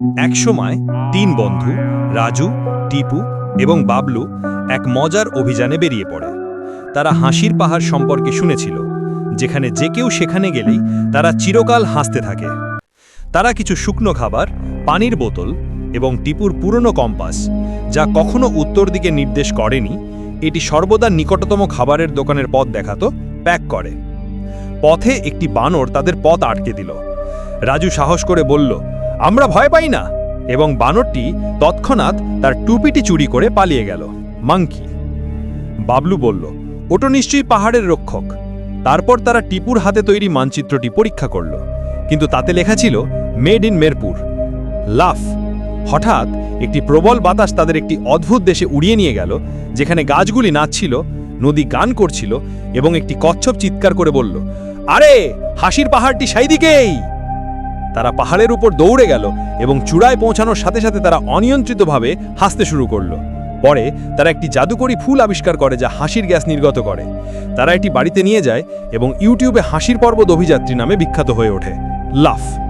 একসময় তিন বন্ধু, রাজু, টিপু এবং বাবলু এক মজার অভিযানে বেরিয়ে পড়ে। তারা হাসির পাহাড় সম্পর্কে শুনেছিল, যেখানে যে কেউ সেখানে গেলেই তারা চিরকাল হাসতে থাকে। তারা কিছু শুকনো খাবার, পানির বোতল এবং টিপুর পুরনো কম্পাস, যা কখনো উত্তর দিকে নির্দেশ করেনি, এটি সর্বদা নিকটতম খাবারের দোকানের পথ দেখাতো, প্যাক করে। পথে একটি বানর তাদের পথ আটকে দিল। রাজু সাহস করে বলল আমরা ভয় পাই না। এবং বানরটি তৎক্ষণাৎ তার টুপিটি চুরি করে পালিয়ে গেল। মাংকি বাবলু বলল, ওটো নিশ্চয়ই পাহাড়ের রক্ষক। তারপর তারা টিপুর হাতে তৈরি মানচিত্রটি পরীক্ষা করল। কিন্তু তাতে লেখা ছিল, মেড ইন মেরপুর। লাফ। হঠাৎ একটি প্রবল বাতাস তাদের একটি অদ্ভুত দেশে উড়িয়ে নিয়ে গেল, যেখানে গাছগুলি নাচছিল, নদী গান করছিল এবং একটি কচ্ছপ চিৎকার করে বলল, আরে, হাসির পাহাড়টি সেই দিকেই তারা পাহাড়ের উপর দৌড়ে গেল এবং চূড়ায় পৌঁছানোর সাথে সাথে তারা অনিয়ন্ত্রিতভাবে হাসতে শুরু করল। পরে তারা একটি জাদুকরী ফুল আবিষ্কার করে যা হাসির গ্যাস নির্গত করে। তারা এটি বাড়িতে নিয়ে যায় এবং ইউটিউবে হাসির পর্বত অভিযাত্রী নামে বিখ্যাত হয়ে ওঠে। লাফ।